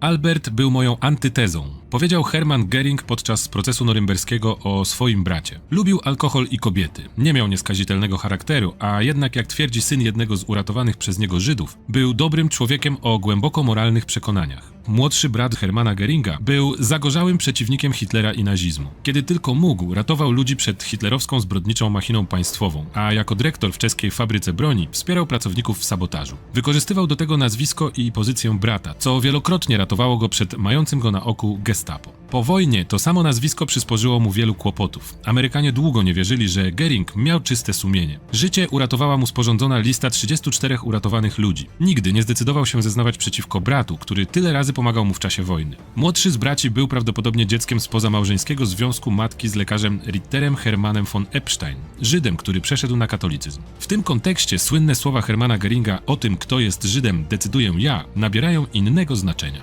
Albert był moją antytezą, powiedział Hermann Göring podczas procesu norymberskiego o swoim bracie. Lubił alkohol i kobiety, nie miał nieskazitelnego charakteru, a jednak, jak twierdzi syn jednego z uratowanych przez niego Żydów, był dobrym człowiekiem o głęboko moralnych przekonaniach. Młodszy brat Hermana Geringa był zagorzałym przeciwnikiem Hitlera i nazizmu. Kiedy tylko mógł, ratował ludzi przed hitlerowską zbrodniczą machiną państwową, a jako dyrektor w czeskiej fabryce broni wspierał pracowników w sabotażu. Wykorzystywał do tego nazwisko i pozycję brata, co wielokrotnie ratowało go przed mającym go na oku gestapo. Po wojnie to samo nazwisko przysporzyło mu wielu kłopotów. Amerykanie długo nie wierzyli, że Gering miał czyste sumienie. Życie uratowała mu sporządzona lista 34 uratowanych ludzi. Nigdy nie zdecydował się zeznawać przeciwko bratu, który tyle razy pomagał mu w czasie wojny. Młodszy z braci był prawdopodobnie dzieckiem spoza małżeńskiego związku matki z lekarzem Ritterem Hermanem von Epstein, Żydem, który przeszedł na katolicyzm. W tym kontekście słynne słowa Hermana Geringa o tym, kto jest Żydem, decyduję ja, nabierają innego znaczenia.